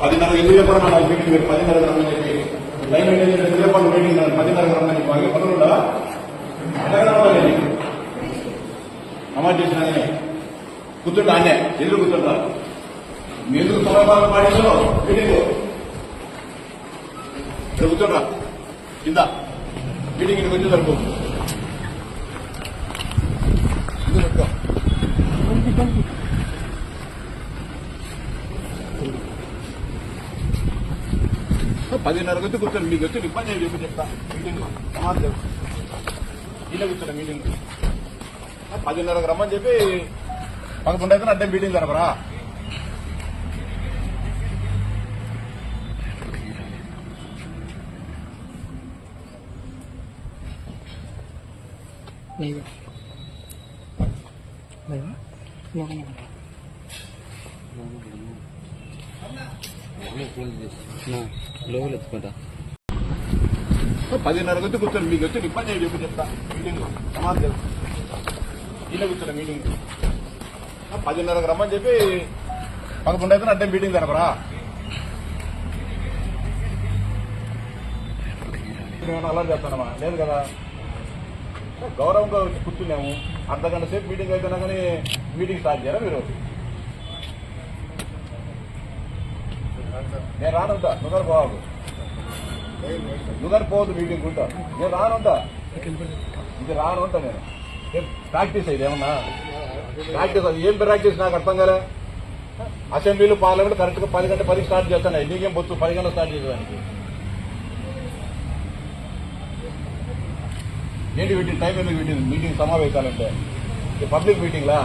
పదిన్నర ఎందుకు చెప్పడం నాకు మీటింగ్ మీరు పదిన్నర రమ్మని చెప్పి లైన్ మెయింటైన్ చేసి మీటింగ్ నన్ను పదిన్నర రమ్మని చెప్పి అగే పనులు అమలు చేసిన కూర్చుంటా అన్నే. ఎదురు కూర్చుంటా? మీ ఎందుకు సమయపాలన మీటింగ్. ఇక్కడ కూర్చోరా కింద మీటింగ్ ఇంటికి వచ్చి పదిన్నర ఎందుకు కూర్చోండి. మీకు వచ్చి ఇబ్బంది ఏమి చెప్పి చెప్తా. మీటింగ్ సమాధానం ఇలా కూర్చోండి మీటింగ్ పదిన్నరకు రమ్మని చెప్పి పదకొండు అయితే అడ్డం మీటింగ్ జరపరా? లోపల ఎత్తుకుంటా పదిన్నరకు వచ్చి కూర్చోండి మీకు వచ్చి ఇబ్బంది ఏమి చెప్పి చెప్తా. మీటింగ్. సమాధానం ఇలా కూర్చోండి మీటింగ్. పదిన్నరకు రమ్మని చెప్పి పదకొండు అయితే అడ్డే మీటింగ్ జరపరా అలా చేస్తానమ్మా? లేదు కదా. గౌరవంగా వచ్చి కూర్చున్నాము. అర్ధ గంట సేపు మీటింగ్ అయిపోయినా కానీ మీటింగ్ స్టార్ట్ చేయాలా మీరు? నేను రానుంటా నువ్వు పోవాలి? నువ్వు పోవద్దు మీటింగ్ ఉంటా నేను రానుంటా ఇది రాను నేను. ప్రాక్టీస్ అయ్యి ఏమన్నా? ప్రాక్టీస్ అది ఏం ప్రాక్టీస్ నాకు అర్థం కదా అసెంబ్లీలో పార్లమెంట్ కరెక్ట్గా పది గంట పది స్టార్ట్ చేస్తాను. నీకేం బొత్తు? పది గంటలు స్టార్ట్ చేసేదానికి. ఏంటి వీటి టైం ఎందుకు వీటి మీటింగ్ సమావేశాలంటే ఇది పబ్లిక్ మీటింగ్లా?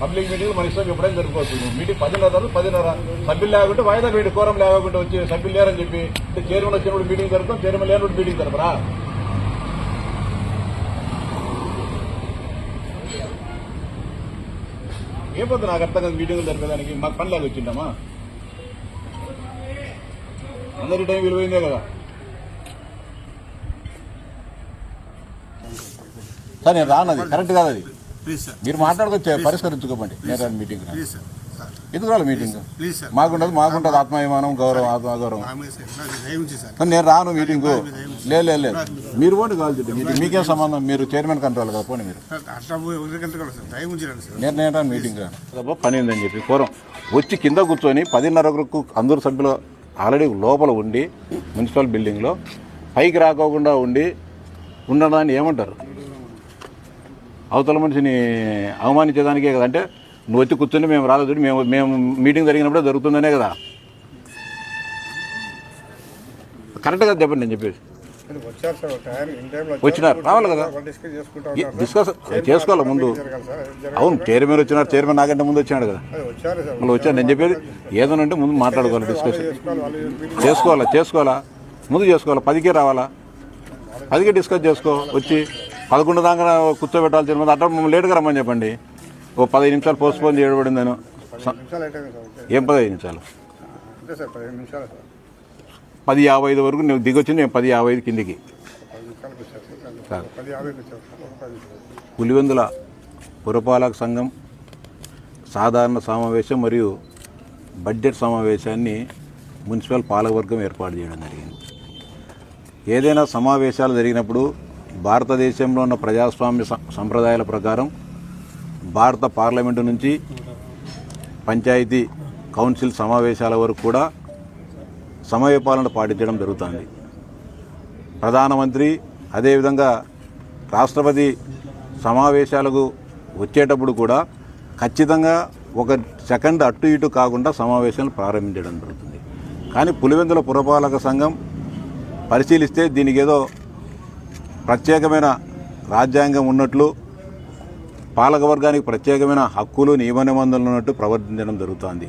పబ్లిక్ మీటింగ్ మన ఇష్టం ఎప్పుడైనా జరుపుకోవచ్చు మీటింగ్ పదిన్నర తర్వాత పదిన్నర. సభ్యులు లేకుంటే వాయిదా వేడి కోరం లేకుండా వచ్చి సభ్యులు లేరని చెప్పి చైర్మన్ వచ్చినప్పుడు మీటింగ్ జరుపుతాం చైర్మన్ లేనప్పుడు మీటింగ్ జరపరా? ఏ పొద్దు నాకు అర్థం కాదు మీటింగ్ జరిపేదానికి? మాకు పని లేక వచ్చిందమ్మా. అందరి టైం విలువైందే కదా. సార్ నేను రానది కరెక్ట్ కాదు అది మీరు మాట్లాడుకొచ్చే పరిష్కరించుకోమండి. నేను రాను మీటింగ్ ఎందుకు రాలి మీటింగ్? ప్లీజ్ సార్ మాకుండదు మాకుంటుంది ఆత్మాభిమానం గౌరవం ఆత్మగౌరవం. నేను రాను మీటింగ్. లేదు లేదు లేదు మీరు పోండి కావాలి మీటింగ్. మీకేం సంబంధం? మీరు చైర్మన్ కంట్రోల్ కదా పోండి మీరు. నేను నేను రాను మీటింగ్ రాను. పని ఉందని చెప్పి కోరం. వచ్చి కింద కూర్చొని పదిన్నరకు అందరు సభ్యులు ఆల్రెడీ లోపల ఉండి మున్సిపల్ బిల్డింగ్లో పైకి రాకోకుండా ఉండి ఉండడాన్ని ఏమంటారు? అవతల మనిషిని అవమానించేదానికే కదా. అంటే నువ్వు వచ్చి కూర్చొని మేము రాలేదు మేము మేము మీటింగ్ జరిగినప్పుడే జరుగుతుందనే కదా. కరెక్ట్గా చెప్పండి నేను చెప్పేసి వచ్చినారు. రావాలి కదా. డిస్కస్ డిస్కస్ చేసుకోవాలి ముందు. అవును చైర్మన్ వచ్చినారు చైర్మన్ నాకంటే ముందు వచ్చినాడు కదా. మళ్ళీ వచ్చాను నేను చెప్పేది ఏదైనా ఉంటే ముందు మాట్లాడుకోవాలి డిస్కషన్ మీటింగ్ చేసుకోవాలా చేసుకోవాలా ముందు చేసుకోవాలా? పదికే రావాలా? పదికే డిస్కస్ చేసుకో వచ్చి. పదకొండు దాకా కూర్చోబెట్టాలి తిరుమల అట్లా లేటుగా రమ్మని చెప్పండి. ఓ పదిహేను నిమిషాలు పోస్ట్ పోన్ చేయబడింది నేను. ఏం పదిహేను నిమిషాలు పది యాభై ఐదు వరకు నువ్వు దిగొచ్చింది నేను పది యాభై ఐదు కిందికి. పులివెందుల పురపాలక సంఘం సాధారణ సమావేశం మరియు బడ్జెట్ సమావేశాన్ని మున్సిపల్ పాలకవర్గం ఏర్పాటు చేయడం జరిగింది. ఏదైనా సమావేశాలు జరిగినప్పుడు భారతదేశంలో ఉన్న ప్రజాస్వామ్య సం- సంప్రదాయాల ప్రకారం భారత పార్లమెంటు నుంచి పంచాయతీ కౌన్సిల్ సమావేశాల వరకు కూడా సమయపాలన పాటించడం జరుగుతుంది. ప్రధానమంత్రి అదేవిధంగా రాష్ట్రపతి సమావేశాలకు వచ్చేటప్పుడు కూడా ఖచ్చితంగా ఒక సెకండ్ అటు ఇటు కాకుండా సమావేశాలు ప్రారంభించడం జరుగుతుంది. కానీ పులివెందుల పురపాలక సంఘం పరిశీలిస్తే దీనికి ఏదో ప్రత్యేకమైన రాజ్యాంగం ఉన్నట్లు పాలకవర్గానికి ప్రత్యేకమైన హక్కులు నియమ నిబంధనలు ఉన్నట్టు ప్రవర్తించడం జరుగుతోంది.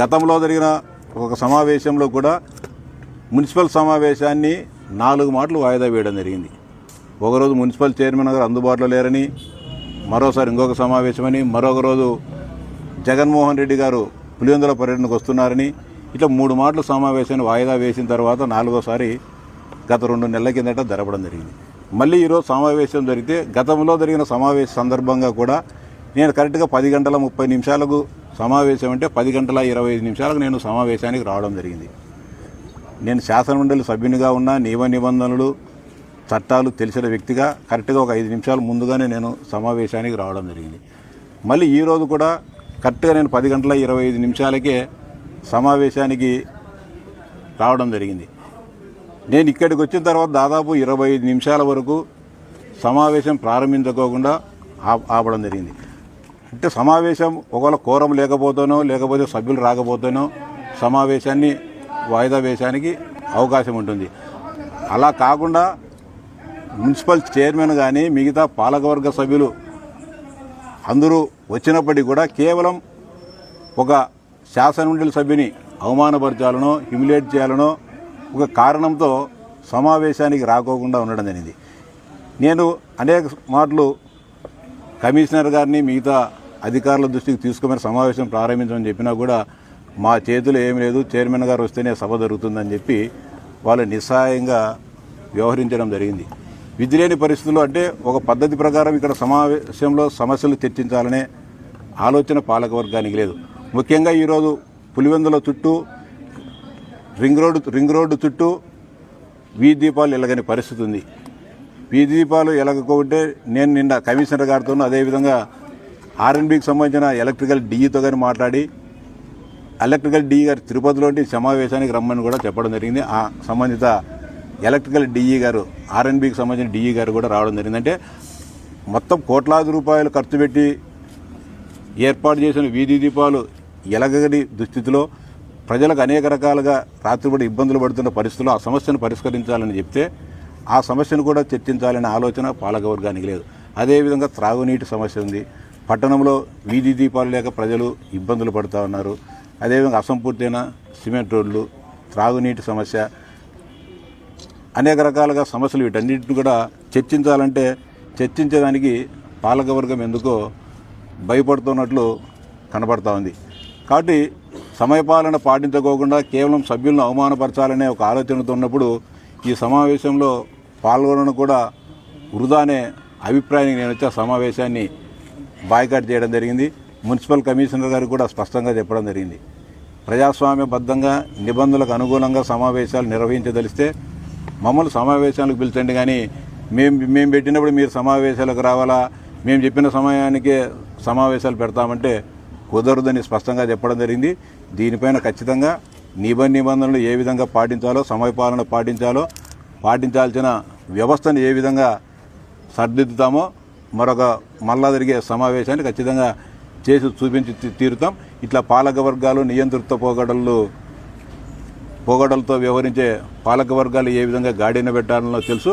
గతంలో జరిగిన ఒక సమావేశంలో కూడా మున్సిపల్ సమావేశాన్ని నాలుగు మాటలు వాయిదా వేయడం జరిగింది. ఒకరోజు మున్సిపల్ చైర్మన్ గారు అందుబాటులో లేరని మరోసారి ఇంకొక సమావేశమని మరొక రోజు జగన్మోహన్ రెడ్డి గారు పులివెందుల పర్యటనకు వస్తున్నారని ఇట్లా మూడు మాటలు సమావేశాన్ని వాయిదా వేసిన తర్వాత నాలుగోసారి గత రెండు నెలల కిందట జరపడం జరిగింది. మళ్ళీ ఈరోజు సమావేశం జరిగితే గతంలో జరిగిన సమావేశ సందర్భంగా కూడా నేను కరెక్ట్గా పది గంటల ముప్పై నిమిషాలకు సమావేశం అంటే పది గంటల ఇరవై ఐదు నిమిషాలకు నేను సమావేశానికి రావడం జరిగింది. నేను శాసనమండలి సభ్యునిగా ఉన్న నియమ నిబంధనలు చట్టాలు తెలిసిన వ్యక్తిగా కరెక్ట్గా ఒక ఐదు నిమిషాలు ముందుగానే నేను సమావేశానికి రావడం జరిగింది. మళ్ళీ ఈరోజు కూడా కరెక్ట్గా నేను పది గంటల ఇరవై ఐదు నిమిషాలకే సమావేశానికి రావడం జరిగింది. నేను ఇక్కడికి వచ్చిన తర్వాత దాదాపు ఇరవై ఐదు నిమిషాల వరకు సమావేశం ప్రారంభించుకోకుండా ఆపడం జరిగింది. అంటే సమావేశం ఒకవేళ కోరం లేకపోతేనో లేకపోతే సభ్యులు రాకపోతేనో సమావేశాన్ని వాయిదా వేయడానికి అవకాశం ఉంటుంది. అలా కాకుండా మున్సిపల్ చైర్మన్ కానీ మిగతా పాలకవర్గ సభ్యులు అందరూ వచ్చినప్పటికీ కూడా కేవలం ఒక శాసనమండలి సభ్యుని అవమానపరచాలనో హ్యూమిలేట్ చేయాలనో ఒక కారణంతో సమావేశానికి రాకోకుండా ఉండడం జరిగింది. నేను అనేక మాటలు కమిషనర్ గారిని మిగతా అధికారుల దృష్టికి తీసుకోమని సమావేశం ప్రారంభించమని చెప్పినా కూడా మా చేతిలో ఏమి లేదు. చైర్మన్ గారు వస్తేనే సభ జరుగుతుందని చెప్పి వాళ్ళు నిస్సహాయంగా వ్యవహరించడం జరిగింది. విధిలేని పరిస్థితుల్లో అంటే ఒక పద్ధతి ప్రకారం ఇక్కడ సమావేశంలో సమస్యలు చర్చించాలనే ఆలోచన పాలకవర్గానికి లేదు. ముఖ్యంగా ఈరోజు పులివెందుల చుట్టూ రింగ్ రోడ్డు రింగ్ రోడ్డు చుట్టూ వీధి దీపాలు ఎలగని పరిస్థితి ఉంది. వీధి దీపాలు ఎలగకుంటే నేను నిన్న కమిషనర్ గారితో అదేవిధంగా ఆర్ఎన్బికి సంబంధించిన ఎలక్ట్రికల్ డిఈతో కానీ మాట్లాడి ఎలక్ట్రికల్ డిఈ గారు తిరుపతిలోని సమావేశానికి రమ్మని కూడా చెప్పడం జరిగింది. ఆ సంబంధిత ఎలక్ట్రికల్ డిఈ గారు ఆర్ఎన్బికి సంబంధించిన డిఈ గారు కూడా రావడం జరిగింది. అంటే మొత్తం కోట్లాది రూపాయలు ఖర్చు పెట్టి ఏర్పాటు చేసిన వీధి దీపాలు ఎలగని దుస్థితిలో ప్రజలకు అనేక రకాలుగా రాత్రిపడి ఇబ్బందులు పడుతున్న పరిస్థితుల్లో ఆ సమస్యను పరిష్కరించాలని చెప్తే ఆ సమస్యను కూడా చర్చించాలనే ఆలోచన పాలకవర్గానికి లేదు. అదేవిధంగా త్రాగునీటి సమస్య ఉంది. పట్టణంలో వీధి దీపాలు లేక ప్రజలు ఇబ్బందులు పడుతూ ఉన్నారు. అదేవిధంగా అసంపూర్తైన సిమెంట్ రోడ్లు త్రాగునీటి సమస్య అనేక రకాలుగా సమస్యలు వీటన్నిటిని కూడా చర్చించాలంటే చర్చించడానికి పాలకవర్గం ఎందుకో భయపడుతున్నట్లు కనబడతా ఉంది. కాబట్టి సమయపాలన పాటించుకోకుండా కేవలం సభ్యులను అవమానపరచాలనే ఒక ఆలోచనతో ఉన్నప్పుడు ఈ సమావేశంలో పాల్గొనడం కూడా వృధానే అభిప్రాయానికి నేను వచ్చే సమావేశాన్ని బాయ్కాట్ చేయడం జరిగింది. మున్సిపల్ కమిషనర్ గారు కూడా స్పష్టంగా చెప్పడం జరిగింది. ప్రజాస్వామ్యబద్ధంగా నిబంధనలకు అనుగుణంగా సమావేశాలు నిర్వహించదలిస్తే మమ్మల్ని సమావేశాలకు పిలిచండి కానీ మేము మేము పెట్టినప్పుడు మీరు సమావేశాలకు రావాలా? మేము చెప్పిన సమయానికే సమావేశాలు పెడతామంటే కుదరదని స్పష్టంగా చెప్పడం జరిగింది. దీనిపైన ఖచ్చితంగా నిబంధ నిబంధనలు ఏ విధంగా పాటించాలో సమయపాలన పాటించాలో పాటించాల్సిన వ్యవస్థను ఏ విధంగా సర్దిద్దుతామో మరొక మళ్ళా జరిగే సమావేశాన్ని ఖచ్చితంగా చేసి చూపించి తీరుతాం. ఇట్లా పాలక వర్గాలు నియంతృత్వ పోగడలు పోగడలతో వ్యవహరించే పాలక వర్గాలు ఏ విధంగా గాడిన పెట్టాలనో తెలుసు.